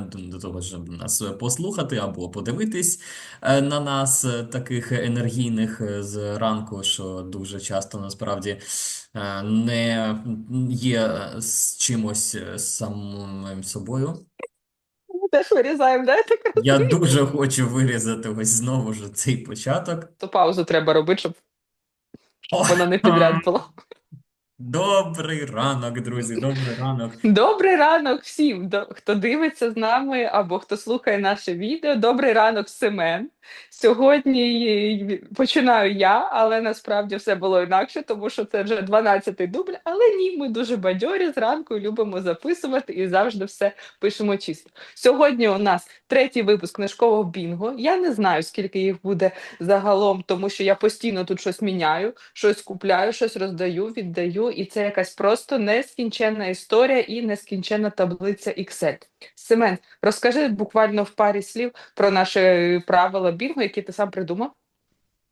до того, щоб нас послухати або подивитись на нас, таких енергійних е, з ранку, що дуже часто насправді не є з чимось самим собою. Теж вирізаємо, да, так Я дуже хочу вирізати ось знову ж цей початок. То паузу треба робити, щоб О, воно не підряд було. Добрий ранок, друзі, добрий ранок. Добрий ранок всім, хто дивиться з нами або хто слухає наше відео. Добрий ранок, Семен. Сьогодні починаю я, але насправді все було інакше, тому що це вже 12-й дубль. Але ні, ми дуже бадьорі зранку любимо записувати і завжди все пишемо чисто. Сьогодні у нас третій випуск книжкового бінго. Я не знаю, скільки їх буде загалом, тому що я постійно тут щось міняю, щось купляю, щось роздаю, віддаю, і це якась просто нескінченна історія і нескінченна таблиця Excel. Семен, розкажи буквально в парі слів про наші правила бігу, які ти сам придумав.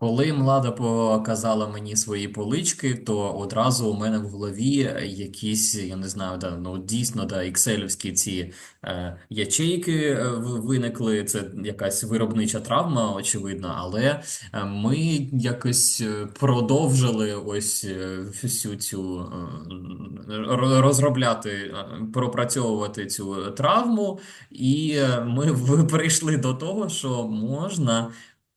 Коли Млада показала мені свої полички, то одразу у мене в голові якісь, я не знаю, да, ну дійсно, да, екселівські ці е, ячейки е, виникли. Це якась виробнича травма, очевидно, але е, ми якось е, продовжили ось всю цю розробляти, пропрацьовувати цю травму, і ми прийшли до того, що можна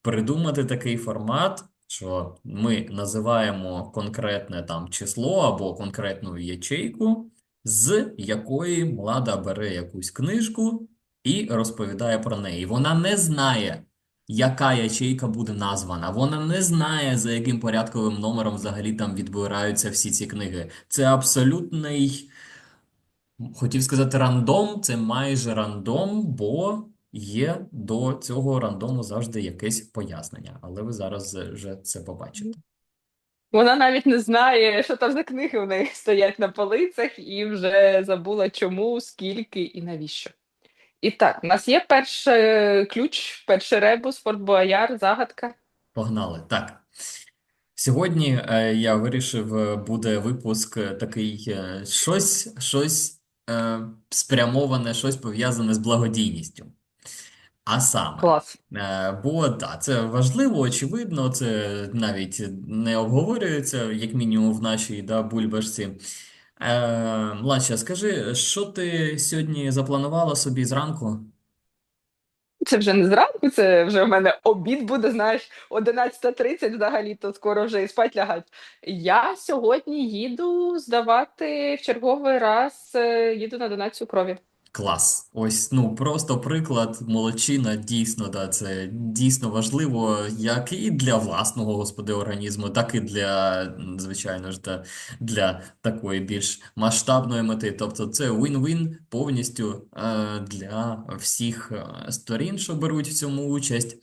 придумати такий формат, що ми називаємо конкретне там число або конкретну ячейку, з якої Млада бере якусь книжку і розповідає про неї. Вона не знає, яка ячейка буде названа. Вона не знає, за яким порядковим номером взагалі там відбираються всі ці книги. Це абсолютний. Хотів сказати рандом, це майже рандом, бо є до цього рандому завжди якесь пояснення, але ви зараз вже це побачите. Вона навіть не знає, що там за книги у неї стоять на полицях, і вже забула чому, скільки і навіщо. І так, у нас є перший ключ, перший ребус, Форт Бояр, загадка. Погнали. Так. Сьогодні е, я вирішив, е, буде випуск е, такий е, щось, щось е, спрямоване, щось пов'язане з благодійністю. А саме. Клас. Е, Бо так, це важливо, очевидно, це навіть не обговорюється, як мінімум в нашій да, бульбашці. Е, Младша, скажи, що ти сьогодні запланувала собі зранку? Це вже не зранку, це вже в мене обід буде, знаєш, 11.30 взагалі, то скоро вже і спать лягать. Я сьогодні їду здавати в черговий раз, е, їду на донацію крові. Клас. Ось, ну, просто приклад, молодчина, дійсно, да, це дійсно важливо, як і для власного, господи, організму, так і для, звичайно ж, да, для такої більш масштабної мети. Тобто це win-win повністю е, для всіх е, сторін, що беруть в цьому участь.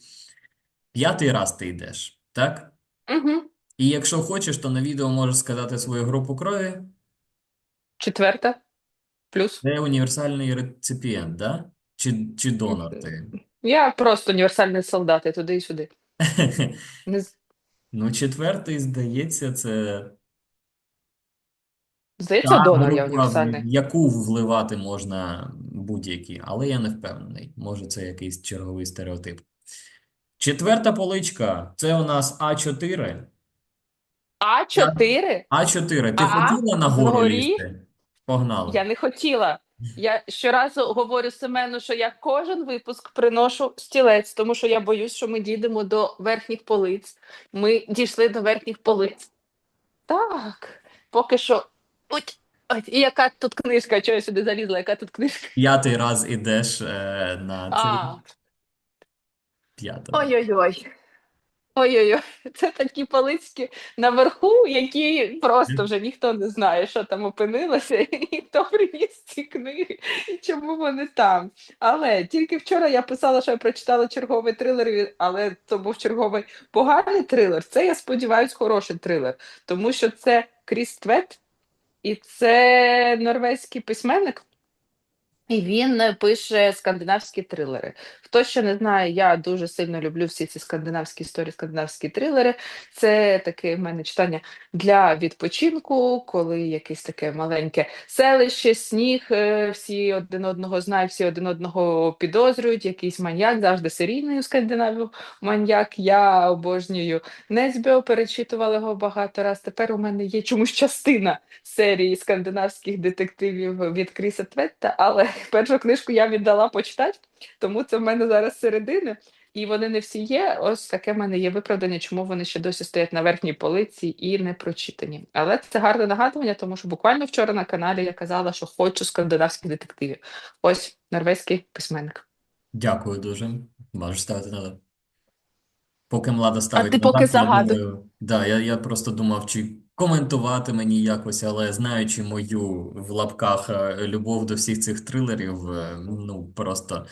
П'ятий раз ти йдеш, так? Угу. І якщо хочеш, то на відео можеш сказати свою групу крові. Четверта. Плюс. Це універсальний реципієнт, да? Чи, чи донор ти? Я просто універсальний солдат, я туди і сюди. Не... з- Ну, четвертий, здається, це Здається, та донор я група, в універсальний. яку вливати можна будь-які, але я не впевнений. Може, це якийсь черговий стереотип. Четверта поличка, це у нас А4. А4? А4, ти А, хотіла нагору згорі? лізти? Погнали. Я не хотіла. Я щоразу говорю Семену, що я кожен випуск приношу стілець, тому що я боюсь, що ми дійдемо до верхніх полиць. Ми дійшли до верхніх полиць. Так, поки що. Ой, ой, і яка тут книжка? Чого я сюди залізла? Яка тут книжка? П'ятий раз ідеш е, на цей п'ятий. Ой-ой-ой. Ой-ой-ой, це такі полицьки наверху, які просто вже ніхто не знає, що там опинилося, і хто приніс ці книги, і чому вони там. Але тільки вчора я писала, що я прочитала черговий трилер, але це був черговий поганий трилер. Це, я сподіваюся, хороший трилер, тому що це Кріс Твет, і це норвезький письменник. І він е, пише скандинавські трилери. Хто ще не знає, я дуже сильно люблю всі ці скандинавські історії, скандинавські трилери. Це таке в мене читання для відпочинку, коли якесь таке маленьке селище, сніг, е, всі один одного знають, всі один одного підозрюють. Якийсь маньяк, завжди серійний у Скандинавію маньяк. Я обожнюю Незбіо, перечитувала його багато раз. Тепер у мене є чомусь частина серії скандинавських детективів від Кріса Тветта, але першу книжку я віддала почитати, тому це в мене зараз середини. І вони не всі є. Ось таке в мене є виправдання, чому вони ще досі стоять на верхній полиці і не прочитані. Але це гарне нагадування, тому що буквально вчора на каналі я казала, що хочу скандинавських детективів. Ось норвезький письменник. Дякую дуже. Можеш ставити надо. Поки Млада А ставить ти поки надо, я загадуй. думаю, да, я, я просто думав, чи коментувати мені якось, але знаючи мою в лапках е, любов до всіх цих трилерів, е, ну просто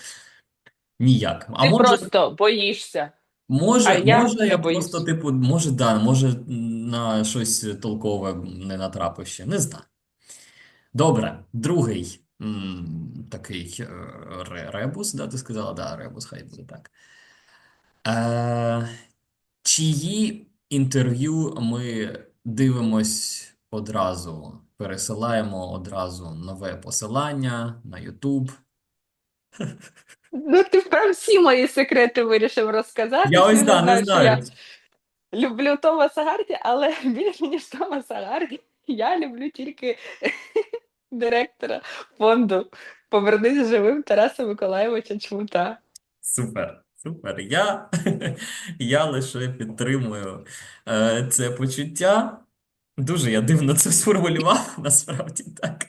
ніяк. А Ти може, просто боїшся, а може, я може, не я просто, боюсь. типу, може, да, може на щось толкове не натрапив ще. Не знаю. Добре, другий м, такий е, ре- ребус, да, ти сказала? Да, ребус, хай буде так. Е, чиї інтерв'ю ми дивимось одразу, пересилаємо одразу нове посилання на YouTube. Ну, ти прям всі мої секрети вирішив розказати. Я ось да, не знають, що я знаю. люблю Томаса Гарді, але більше ніж Томаса Гарді, я люблю тільки директора фонду Повернись живим Тараса Миколайовича Чмута. Супер, супер. Я, я лише підтримую е, це почуття. Дуже я дивно це сформулював, насправді так.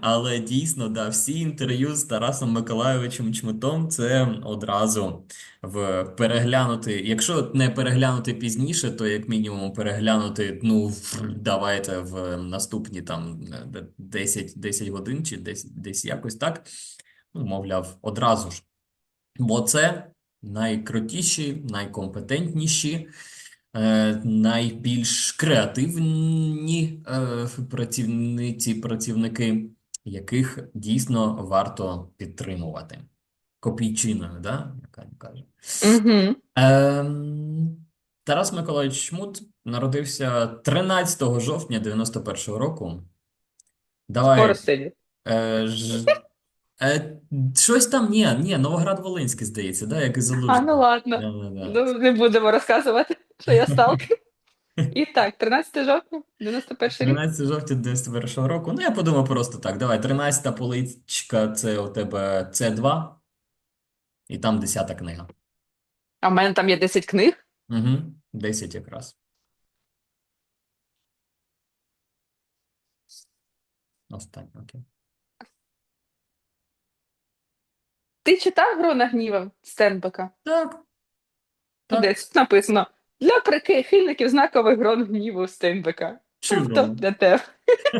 Але дійсно, да, всі інтерв'ю з Тарасом Миколайовичем Чмутом це одразу в переглянути. Якщо не переглянути пізніше, то як мінімум переглянути, ну, давайте в наступні там е, 10, 10 годин чи десь, десь якось так. Ну, мовляв, одразу ж. Бо це найкрутіші, найкомпетентніші, е, найбільш креативні е, працівниці, працівники, яких дійсно варто підтримувати. Копійчиною, да? Яка каже. Угу. Ем, Тарас Миколаївич Чмут народився 13 жовтня 91-го року. Давай, сидить. е, ж, Е, щось там, ні, ні, Новоград-Волинський, здається, да, як і А, ну ладно. Да-да-да. Ну, не будемо розказувати, що я сталкер. І так, 13 жовтня, 91 рік. 13 жовтня 91 року. Ну, я подумав просто так. Давай, 13 поличка це у тебе С2, і там 10 книга. А в мене там є 10 книг. Угу, 10 якраз. Останнє, окей. Ти читав Грона гніва Стенбека? Так, так, Десь написано для прихильників знакових грон гніву Стенбека. Тобто для тебе.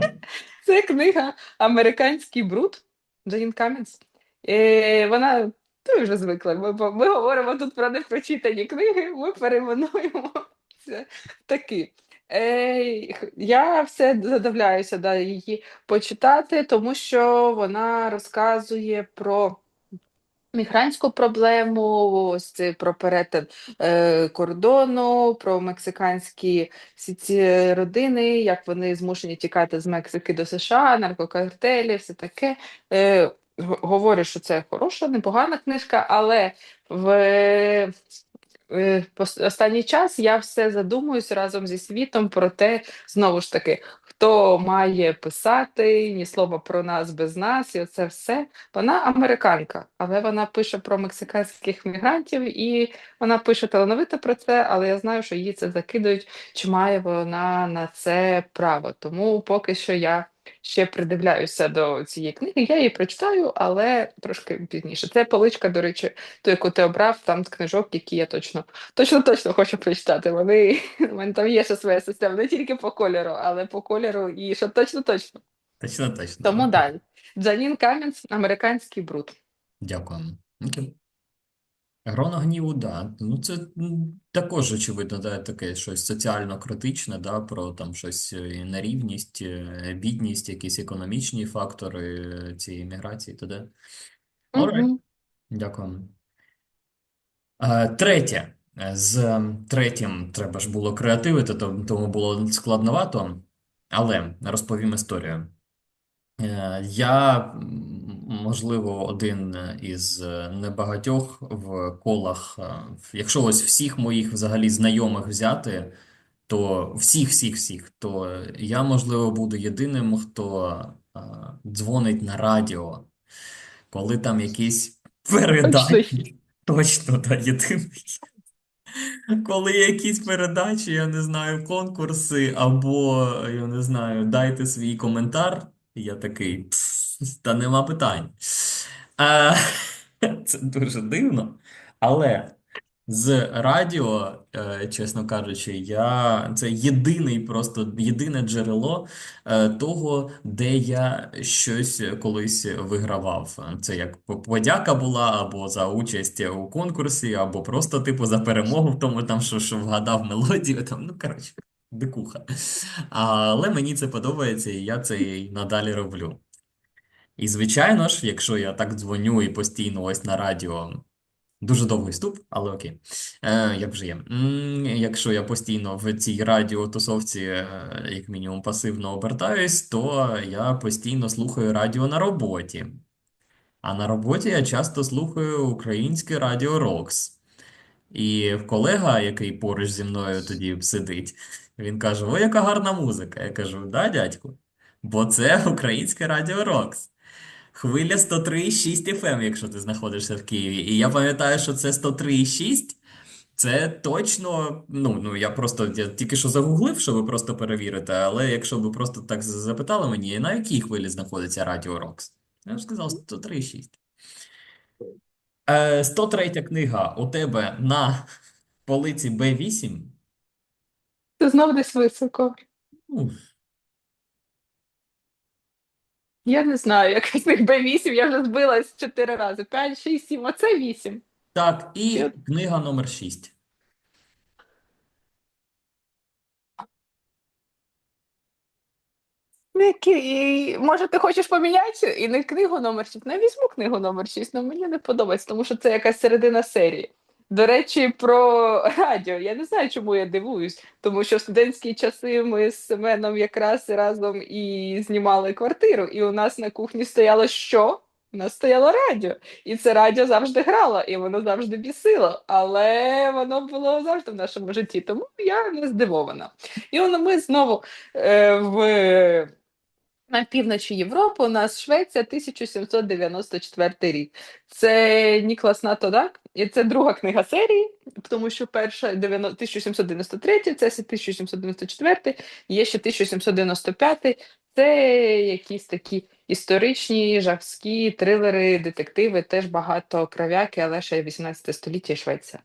Це книга Американський бруд Джейн Камінс. Е, вона ти вже звикла. Ми, ми говоримо тут про непрочитані книги, ми перейменуємо це таки. Е, я все задивляюся да, її почитати, тому що вона розказує про мігрантську проблему, ось про перетин е, кордону, про мексиканські всі ці родини, як вони змушені тікати з Мексики до США, наркокартелі, все таке. Е, говорю, що це хороша, непогана книжка, але в е, останній час я все задумуюсь разом зі світом про те, знову ж таки, хто має писати, ні слова про нас без нас, і оце все. Вона американка, але вона пише про мексиканських мігрантів, і вона пише талановито про це, але я знаю, що її це закидують, чи має вона на це право. Тому поки що я ще придивляюся до цієї книги. Я її прочитаю, але трошки пізніше. Це поличка, до речі, ту, яку ти обрав, там з книжок, які я точно точно точно хочу прочитати. Вони у мене там є ще своя система, не тільки по кольору, але по кольору і що точно точно. Точно, точно. Тому далі. Джанін Камінс, американський бруд. Дякуємо. Окей. Грона гніву, да. Ну, це м, також, очевидно, да, таке щось соціально критичне, да, про там щось е, нерівність, е, бідність, якісь економічні фактори е, цієї міграції, т.д. Alright, Угу. дякую. Е, Третє. Е, З третім треба ж було креативити, то- тому було складновато, але розповім історію. Е, Я, м, можливо, один із небагатьох в колах, е, якщо ось всіх моїх взагалі знайомих взяти, то всіх, всіх, всіх, то я, можливо, буду єдиним, хто е, дзвонить на радіо, коли там якісь передачі. Точно, та єдиний. Коли якісь передачі, я не знаю, конкурси, або, я не знаю, дайте свій коментар, я такий, «Пф, та нема питань. А, це дуже дивно. Але з радіо, е, чесно кажучи, я це єдиний, просто єдине джерело е, того, де я щось колись вигравав. Це як подяка була або за участь у конкурсі, або просто типу за перемогу в тому, там що, що вгадав мелодію. Там, ну коротше, дикуха. Але мені це подобається, і я це і надалі роблю. І звичайно ж, якщо я так дзвоню і постійно ось на радіо. Дуже довгий вступ, але окей. Е, як вже є. Якщо я постійно в цій радіотусовці, е, як мінімум, пасивно обертаюсь, то я постійно слухаю радіо на роботі. А на роботі я часто слухаю українське радіо Рокс. І колега, який поруч зі мною тоді сидить, він каже: О, яка гарна музика. Я кажу, да, дядьку, бо це українське радіо Рокс. Хвиля 103,6 FM, якщо ти знаходишся в Києві. І я пам'ятаю, що це 103,6. Це точно, ну, ну я просто я тільки що загуглив, щоб просто перевірити, але якщо ви просто так запитали мені, на якій хвилі знаходиться Радіо Рокс? Я ж сказав 103,6. Е, 103 книга у тебе на полиці Б8. Це знов десь високо. Ну, Я не знаю, яка з них Б8, я вже збилась чотири рази. 5, 6, 7, а це 8. так, і книга номер 6. Ну, які- і, Може, ти хочеш поміняти і не книгу номер 6, не візьму книгу номер 6, але мені не подобається, тому що це якась середина серії. До речі, про радіо. Я не знаю, чому я дивуюсь, тому що в студентські часи ми з Семеном якраз разом і знімали квартиру, і у нас на кухні стояло що? У нас стояло радіо, і це радіо завжди грало, і воно завжди бісило, але воно було завжди в нашому житті, тому я не здивована. І воно ми знову е, в на півночі Європи у нас Швеція 1794 рік. Це Ніклас Натодак, і це друга книга серії, тому що перша 90 1793, це 1794, є ще 1795. Це якісь такі історичні, жахські трилери, детективи, теж багато кров'яки, але ще 18 століття і Швеція.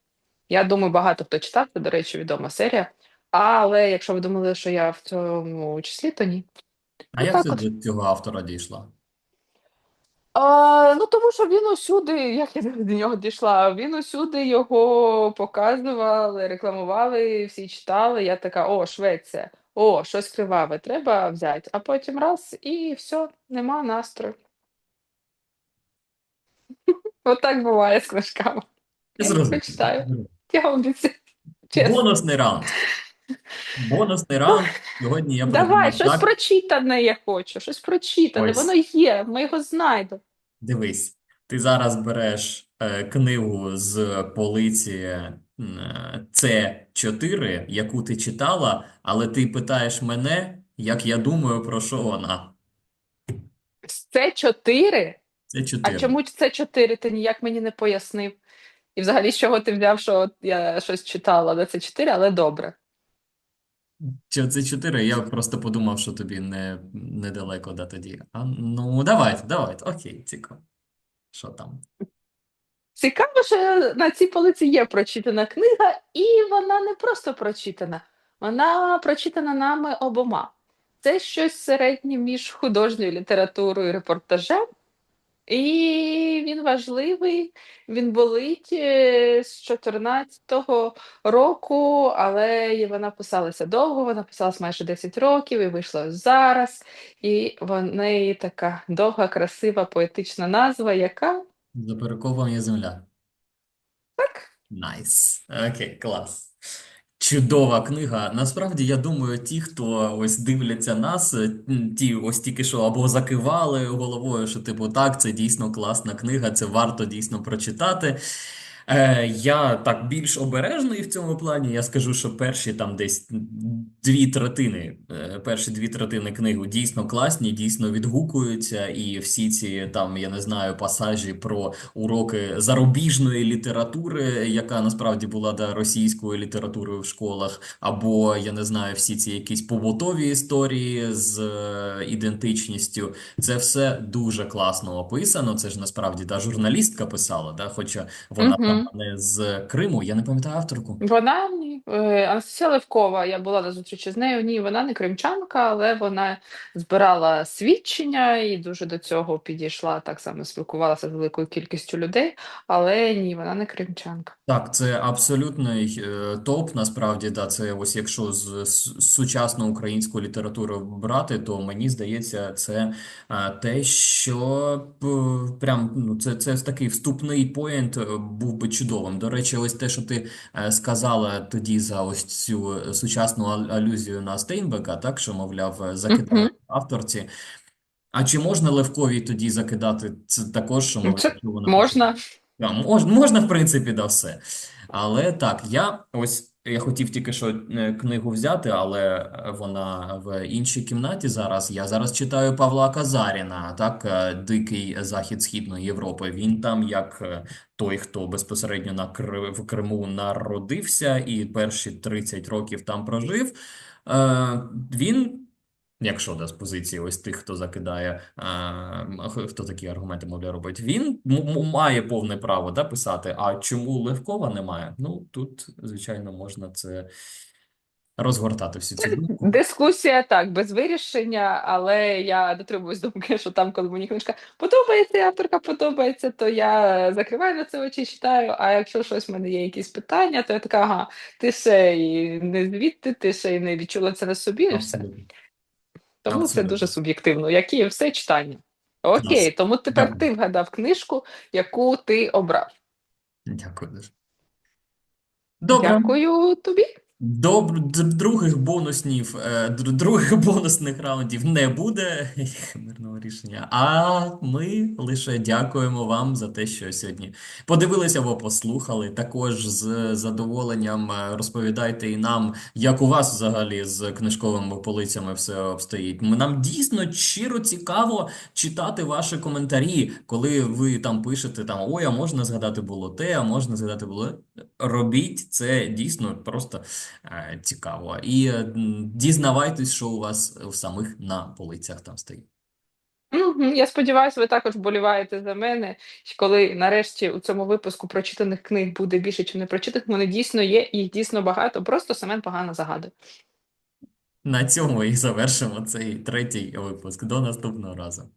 Я думаю, багато хто читав, це, до речі, відома серія. Але якщо ви думали, що я в цьому числі, то ні. А як Отак це до цього автора дійшла? А, ну, тому що він усюди, як я до нього дійшла, він усюди його показували, рекламували, всі читали. Я така: о, Швеція, о, щось криваве, треба взяти. А потім раз і все, нема настрою. Отак буває з книжками. Я не почитаю. Я обіцяю. Чесно. Бонусний раунд. Бонусний раунд. Сьогодні я Давай, щось так. прочитане я хочу, щось прочитане, Ось. воно є, ми його знайдемо. Дивись, ти зараз береш е, книгу з полиці е, С4, яку ти читала, але ти питаєш мене, як я думаю, про що вона. Це чотири. Це А 4. чому це чотири? Ти ніяк мені не пояснив. І взагалі, з чого ти взяв, що от я щось читала, де це чотири, але добре. Чи це 4? Я просто подумав, що тобі не недалеко да тоді. А, ну, давайте, давайте. Окей, цікаво. Що там? Цікаво, що на цій полиці є прочитана книга, і вона не просто прочитана, вона прочитана нами обома. Це щось середнє між художньою літературою і репортажем. І він важливий, він болить е, з 14-го року, але вона писалася довго, вона писалась майже 10 років і вийшла зараз. І в неї така довга, красива, поетична назва, яка За перекопом є земля. так. Найс. Окей, клас. Чудова книга. Насправді, я думаю, ті, хто ось дивляться нас, е, ті ось тільки що або закивали головою, що типу, так, це дійсно класна книга, це варто дійсно прочитати. Е, я так більш обережний в цьому плані. Я скажу, що перші там десь дві третини, е, перші дві третини книги дійсно класні, дійсно відгукуються, і всі ці там, я не знаю, пасажі про уроки зарубіжної літератури, яка насправді була да, російською літературою в школах, або я не знаю, всі ці якісь побутові історії з е, ідентичністю. Це все дуже класно описано. Це ж насправді та журналістка писала, да, хоча вона Сама з Криму, я не пам'ятаю авторку. Вона ні, е, Анастасія Левкова, я була на зустрічі з нею. Ні, вона не кримчанка, але вона збирала свідчення і дуже до цього підійшла, так само спілкувалася з великою кількістю людей, але ні, вона не кримчанка. Так, це абсолютний е, топ. Насправді, да, це ось якщо з, сучасну українську літературу брати, то мені здається, це е, те, що прям ну, це, це такий вступний поінт е, був би чудовим. До речі, ось те, що ти е, сказала тоді за ось цю сучасну алюзію на Стейнбека, так що, мовляв, закидали mm -hmm. авторці. А чи можна Левковій тоді закидати це також, що мовляв, Це вона можна. Да, можна, можна, в принципі, да все. Але так, я ось я хотів тільки що е, книгу взяти, але е, вона в іншій кімнаті зараз. Я зараз читаю Павла Казаріна, так, е, Дикий захід Східної Європи. Він там як той, хто безпосередньо на Кри- в Криму народився і перші 30 років там прожив. Він. Якщо да, з позиції ось тих, хто закидає, а, хто такі аргументи, мовляв, робить, він має повне право да, писати. А чому Левкова немає? Ну тут, звичайно, можна це розгортати всю цю думку. Дискусія так, без вирішення, але я дотримуюсь думки, що там, коли мені книжка подобається, авторка подобається, то я закриваю на це очі читаю. А якщо щось в мене є якісь питання, то я така, ага, ти ще і не звідти, ти ще й не відчула це на собі, і все. Абсолютно. Тому це дуже суб'єктивно, як і все читання. Окей, тому тепер Дякую. ти вгадав книжку, яку ти обрав. Дякую дуже. Добре. Дякую тобі. Доб... д- Других бонуснів, е, др- других бонусних раундів не буде мирного рішення. А ми лише дякуємо вам за те, що сьогодні подивилися або послухали. Також з задоволенням е, розповідайте і нам, як у вас взагалі з книжковими полицями все обстоїть. Нам дійсно щиро цікаво читати ваші коментарі, коли ви там пишете там ой, а можна згадати було те, а можна згадати було. Робіть це дійсно просто е, цікаво. І е, дізнавайтесь, що у вас в самих на полицях там стоїть. Я сподіваюся, ви також вболіваєте за мене, коли нарешті у цьому випуску прочитаних книг буде більше, чи не прочитаних, вони дійсно є, їх дійсно багато, просто Семен погано загадує. На цьому і завершимо цей третій випуск. До наступного разу.